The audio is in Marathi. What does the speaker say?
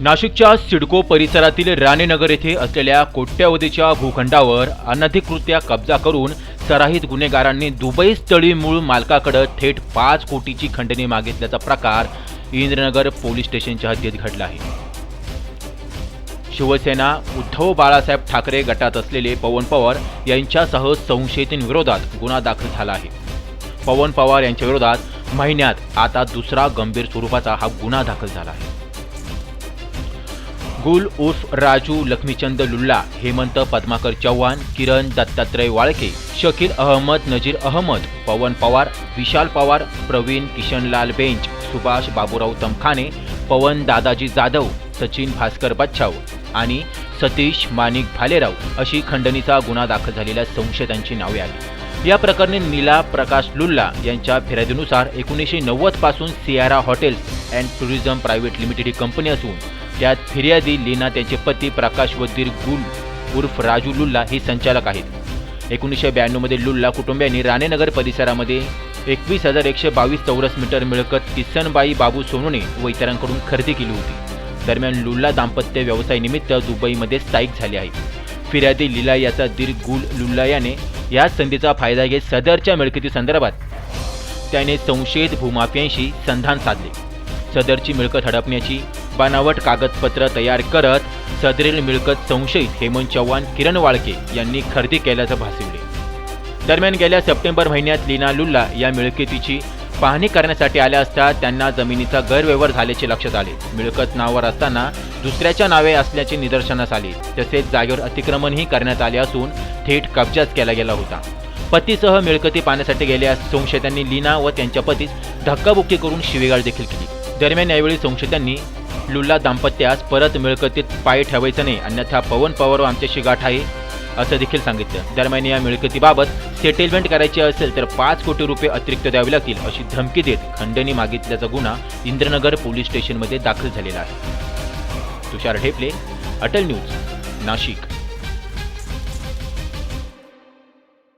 नाशिकच्या सिडको परिसरातील राणेनगर येथे असलेल्या कोट्यावधीच्या भूखंडावर अनधिकृत्या कब्जा करून सराहित गुन्हेगारांनी दुबई स्थळी मूळ मालकाकडे थेट पाच कोटीची खंडणी मागितल्याचा प्रकार इंद्रनगर पोलीस स्टेशनच्या हद्दीत घडला आहे. शिवसेना उद्धव बाळासाहेब ठाकरे गटात असलेले पवन पवार यांच्यासह संशयितींविरोधात गुन्हा दाखल झाला आहे. पवन पवार यांच्याविरोधात महिन्यात आता दुसरा गंभीर स्वरूपाचा हा गुन्हा दाखल झाला आहे. गुल उर्फ राजू लक्ष्मीचंद लुल्ला हेमंत पद्माकर चव्हाण किरण दत्तात्रय वाळके शकील अहमद नजीर अहमद पवन पवार विशाल पवार प्रवीण किशनलाल बेंच सुभाष बाबूराव तमखाने पवन दादाजी जाधव सचिन भास्कर बच्छाव आणि सतीश माणिक भालेराव अशी खंडणीचा गुन्हा दाखल झालेल्या संशयितांची नावे आहेत. या प्रकरणी नीला प्रकाश लुल्ला यांच्या फिर्यादीनुसार एकोणीसशे नव्वदपासून Siyara hotels and tourism private limited he company असून त्यात फिर्यादी लीना त्यांचे पती प्रकाश व गुल उर्फ राजू लुल्ला हे संचालक आहेत. एकोणीसशे ब्याण्णवमध्ये लुल्ला कुटुंबियांनी राणेनगर परिसरामध्ये एकवीस हजार एकशे बावीस चौरस मीटर मिळकत किसनबाई बाबू सोनवणे व इतरांकडून खरेदी केली होती. दरम्यान लुल्ला दाम्पत्य व्यवसायानिमित्त दुबईमध्ये स्थायिक झाले आहे फिर्यादी लीला याचा दीर गुल लुल्ला याने या संधीचा फायदा घेत सदरच्या मिळकतीसंदर्भात त्याने संशयित भूमाफियांशी संधान साधले. सदरची मिळकत हडपण्याची बनावट कागदपत्र तयार करत सदरील मिळकत संशयित हेमंत चव्हाण किरण वाळके यांनी खरेदी केल्याचं भासविले. दरम्यान गेल्या सप्टेंबर महिन्यात लीना लुल्ला या मिळकतीची पाहणी करण्यासाठी आल्या असता त्यांना जमिनीचा गैरव्यवहार झाल्याचे लक्षात आले. मिळकत नावावर असताना दुसऱ्याच्या नावे असल्याचे निदर्शनास आले. तसेच जागेवर अतिक्रमणही करण्यात आले असून थेट कब्जाच केला गेला होता. पतीसह मिळकती पाहण्यासाठी गेल्या संशयितांनी लीना व त्यांच्या पतीस धक्काबुक्की करून शिवीगाळ देखील केली. दरम्यान यावेळी संशयितांनी लुल्ला दाम्पत्यास परत मिळकतीत पाय ठेवायचं नाही अन्यथा पवन पवार आमच्याशी गाठ आहे असं देखील सांगितलं. दरम्यान या मिळकतीबाबत सेटलमेंट करायची असेल तर पाच कोटी रुपये अतिरिक्त द्यावे लागतील अशी धमकी देत खंडणी मागितल्याचा गुन्हा इंद्रनगर पोलीस स्टेशनमध्ये दाखल झालेला आहे. तुषार ढेपले अटल न्यूज नाशिक.